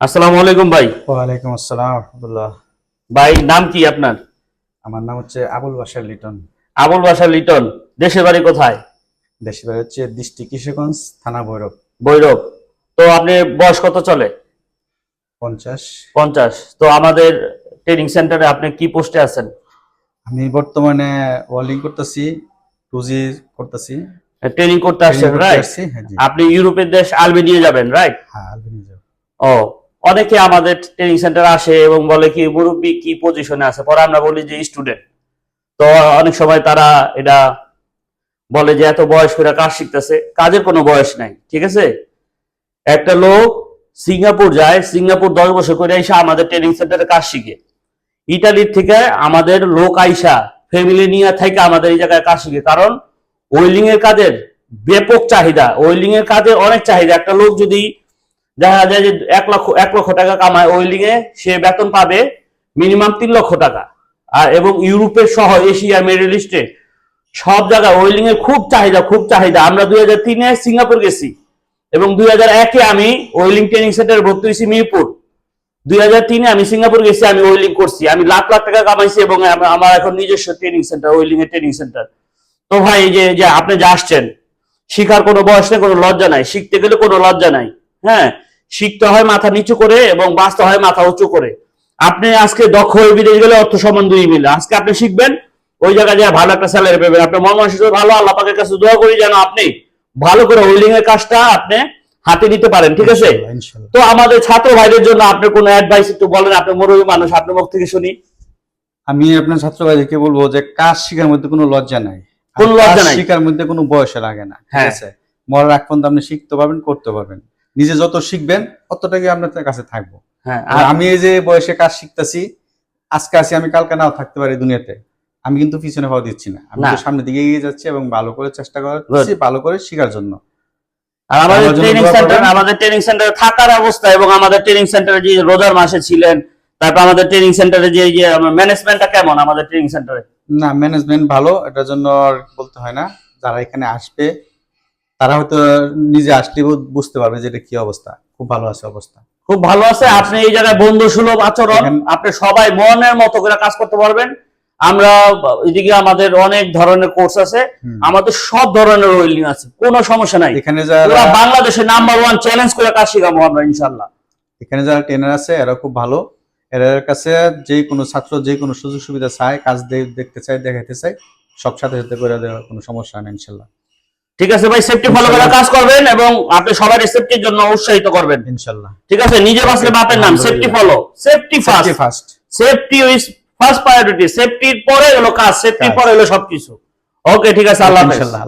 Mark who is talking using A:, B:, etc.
A: আসসালামু আলাইকুম ভাই।
B: ওয়ালাইকুম আসসালাম রহমতুল্লাহ।
A: ভাই নাম কি আপনার?
B: আমার নাম হচ্ছে আবুল বাসার লিটন।
A: আবুল বাসার লিটন দেশের বাড়ি কোথায়?
B: দেশের বাড়ি হচ্ছে কিশোরগঞ্জ থানা ভৈরব।
A: ভৈরব। তো আপনি বয়স কত চলে?
B: পঞ্চাশ।
A: পঞ্চাশ। তো আমাদের ট্রেনিং সেন্টারে আপনি কি পোস্টে আছেন?
B: আমি বর্তমানে ওয়েল্ডিং করতেছি টু জি করতেছি।
A: ট্রেনিং করতে আসছেন রাইট
B: হ্যাঁ।
A: আপনি ইউরোপের দেশ আলবেনিয়া যাবেন রাইট
B: হ্যাঁ আলবেনিয়া যাব।
A: ও অনেকে আমাদের ট্রেনিং সেন্টার আসে এবং বলে কি, মুরব্বী কি পজিশনে আছে? পরে আমরা বলি যে স্টুডেন্ট তো অনেক সময় তারা এটা বলে যে এত বয়স করে কাজ শিখতেছে, কাজের কোনো বয়স নাই, ঠিক আছে? একটা লোক সিঙ্গাপুর যায়, সিঙ্গাপুর দশ বছর করে এসে আমাদের ট্রেনিং সেন্টারে কাজ শিখে। ইটালির থেকে আমাদের লোক আইসা ফ্যামিলি নিয়ে থেকে আমাদের এই জায়গায় কাজ শিখে। কারণ ওয়েল্ডিং এর কাজের ব্যাপক চাহিদা, ওয়েল্ডিং এর কাজের অনেক চাহিদা। একটা লোক যদি দেখা যায় যে এক লক্ষ এক লক্ষ টাকা কামায়। ওয়েল্ডিং এ সে বেতন পাবে মিনিমাম তিন লক্ষ টাকা। আর এবং ইউরোপের সহ এশিয়া মিডল ইস্টে সব জায়গায় ওয়েল্ডিং এর খুব চাহিদা খুব চাহিদা। আমরা দুই হাজার তিনে সিঙ্গাপুর গেছি এবং দুই হাজার একে আমি ওয়েল্ডিং ট্রেনিং সেন্টারে ভর্তি হয়েছি মিরপুর। দুই হাজার তিনে আমি সিঙ্গাপুর গেছি, আমি ওয়েল্ডিং করছি। আমি লাখ লাখ টাকা কামাইছি এবং আমার এখন নিজস্ব ট্রেনিং সেন্টার ওয়েল্ডিং এর ট্রেনিং সেন্টার তো ভাই যে যে আপনি যে আসছেন, শিখার কোনো বয়স নেই, কোনো লজ্জা নাই। শিখতে গেলে কোনো লজ্জা নাই। হ্যাঁ? শিখতে হয় মাথা নিচু করে এবং বাঁচতে হয় মাথা উঁচু করে। আপনি আজকে দক্ষ হয়ে বিদেশ গেলে অর্থ সমান দুই মিলে। আজকে আপনি শিখবেন ওই জায়গায় যা ভালো একটা স্যালারি পাবেন। আপনার মন মানসিক ভালো আল্লাহ পাকের কাছে দোয়া করি যেন আপনি ভালো করে ওয়েল্ডিং এর কাজটা আপনি হাতে নিতে পারেন ঠিক আছে। তো আমাদের ছাত্র ভাইদের জন্য আপনার কোনো অ্যাডভাইস একটু বলেন আপনি মুরব্বী মানুষ আপনার মুখ থেকে শুনি।
B: আমি আপনার ছাত্র ভাইদেরকে বলব যে কাজ শিখার মধ্যে কোনো লজ্জা নাই।
A: কোনো লজ্জা নাই।
B: শিখার মধ্যে কোনো বয়স লাগে না ঠিক
A: হ্যাঁ।
B: আছে? মরার আগ পর্যন্ত আপনি শিখতে পারবেন করতে পারবেন। নিজে যত শিখবেন ততটাই আপনার কাছে থাকব।
A: হ্যাঁ
B: আর আমি এই যে বয়সে কাজ শিখতেছি আজকে আসি আমি কালকে নাও থাকতে পারি দুনিয়াতে। আমি কিন্তু পিছনে পাওয়া দিচ্ছি না। আমি। তো সামনের দিকে এগিয়ে যাচ্ছি এবং ভালো করে চেষ্টা করছি ভালো করে শেখার জন্য।
A: আর আমাদের ট্রেনিং সেন্টার আমাদের ট্রেনিং সেন্টারে থাকার অবস্থা এবং আমাদের ট্রেনিং সেন্টারে যে রোজার মাসে ছিলেন তারপর আমাদের ট্রেনিং সেন্টারে যে যে ম্যানেজমেন্টটা কেমন আমাদের ট্রেনিং সেন্টারে
B: না ম্যানেজমেন্ট ভালো এটার জন্য আর বলতে হয় না। যারা এখানে আসবে তারা হয়তো নিজে আসলে বুঝতে পারবে যে এটা কি অবস্থা। খুব ভালো আছে অবস্থা।
A: খুব ভালো আছে। আপনি এই জায়গায় বন্ধু সুলভ আচরণ। আপনি সবাই মনের মতো করে কাজ করতে পারবেন। আমরা এদিকে আমাদের অনেক ধরনের কোর্স আছে। আমাদের সব ধরনের ওয়েল্ডিং আছে। কোনো সমস্যা নাই।
B: এখানে যারা
A: বাংলাদেশের নাম্বার ওয়ান চ্যালেঞ্জ করে কাজ শিখাবো আমরা ইনশাল্লাহ
B: এখানে যারা ট্রেনার আছে এরা খুব ভালো। এর কাছে যে কোনো ছাত্র যে কোনো সুযোগ সুবিধা চায় কাজ দেখতে চায় দেখাইতে চায় সব সাথে সাথে করে দেওয়ার কোনো সমস্যা নেই ইনশাল্লাহ
A: ঠিক আছে ভাই সেফটি ফলো করার কাজ করবেন এবং আপনি সবার সেফটির জন্য উৎসাহিত করবেন।
B: ইনশাল্লাহ।
A: ঠিক আছে নিজে বাঁচলে বাপের নাম safety follow safety first
B: first
A: safety is first priority সেফটির পরে হলো কাজ সেফটির। পরে হলো সবকিছু। ওকে ঠিক আছে আল্লাহ হাফেজ।
B: আল্লাহ।